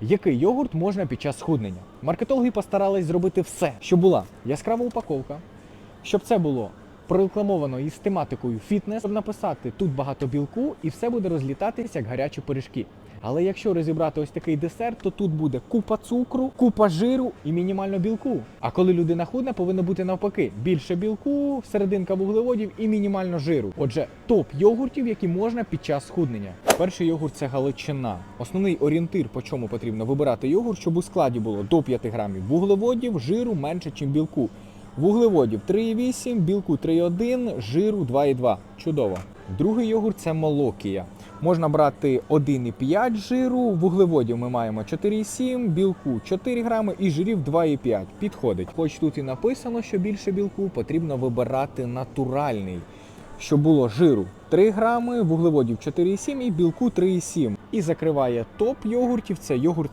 Який йогурт можна під час схуднення? Маркетологи постарались зробити все, щоб була яскрава упаковка, щоб це було прорекламовано із тематикою фітнес, щоб написати тут багато білку, і все буде розлітатися як гарячі пиріжки. Але якщо розібрати ось такий десерт, то тут буде купа цукру, купа жиру і мінімально білку. А коли людина худне, повинно бути навпаки: більше білку, серединка вуглеводів і мінімально жиру. Отже, топ йогуртів, які можна під час схуднення. Перший йогурт це галичина. Основний орієнтир, по чому потрібно вибирати йогурт, щоб у складі було до 5 грамів вуглеводів, жиру менше, ніж білку. Вуглеводів 3,8, білку 3,1, жиру 2,2. Чудово. Другий йогурт це молокія. Можна брати 1,5 жиру, вуглеводів ми маємо 4,7, білку 4 грами і жирів 2,5. Підходить. Хоч тут і написано, що більше білку, потрібно вибирати натуральний. Щоб було жиру 3 грами, вуглеводів 4,7 і білку 3,7. І закриває топ йогуртів. Це йогурт